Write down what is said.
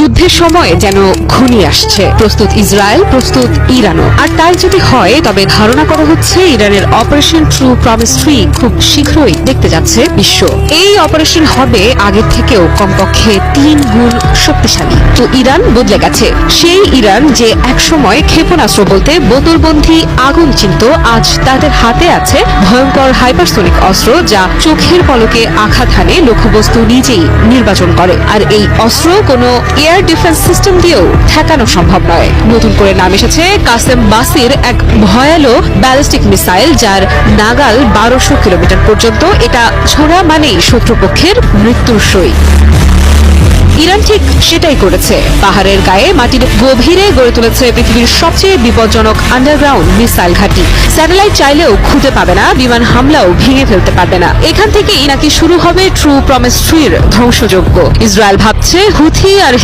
যুদ্ধের সময় যেন ঘনিয়ে আসছে। প্রস্তুত ইসরায়েল, প্রস্তুত ইরানও। আর তাই যদি হয়, তবে ধারণা করা হচ্ছে ইরানের অপারেশন ট্রু প্রমিস থ্রি খুব শীঘ্রই দেখতে যাচ্ছে বিশ্ব। এই অপারেশন হবে আগের থেকেও কমপক্ষে তিন গুণ শক্তিশালী। তো ইরান বদলে গেছে। সেই ইরান যে একসময় ক্ষেপণাস্ত্র বলতে বোতলবন্ধী আগুন চিন্ত, আজ তাদের হাতে আছে ভয়ঙ্কর হাইপারসোনিক অস্ত্র যা চোখের পলকে আঘাত হানে লক্ষ্যবস্তু নিজেই নির্বাচন করে। আর এই অস্ত্র কোনো এয়ার ডিফেন্স সিস্টেম দিয়েও ঠেকানো সম্ভব নয়। নতুন করে নাম এসেছে কাসেম বাসির এক ভয়ালো ব্যালিস্টিক মিসাইল, যার নাগাল বারোশো কিলোমিটার পর্যন্ত। এটা ছোড়া মানেই শত্রুপক্ষের মৃত্যুর সই। ইরান ঠিক সেটাই করেছে। পাহাড়ের গায়ে মাটির গভীরে গড়ে তুলেছে পৃথিবীর সবচেয়ে বিপজ্জনক আন্ডারগ্রাউন্ড মিসাইল ঘাঁটি। স্যাটেলাইট চাইলেও খুঁজে পাবে না, বিমান হামলাও ভেঙে ফেলতে পারবে না। এখান থেকেই নাকি শুরু হবে ট্রু প্রমিস থ্রির ধ্বংসযজ্ঞ। ইসরায়েল ভাবছে হুথি আর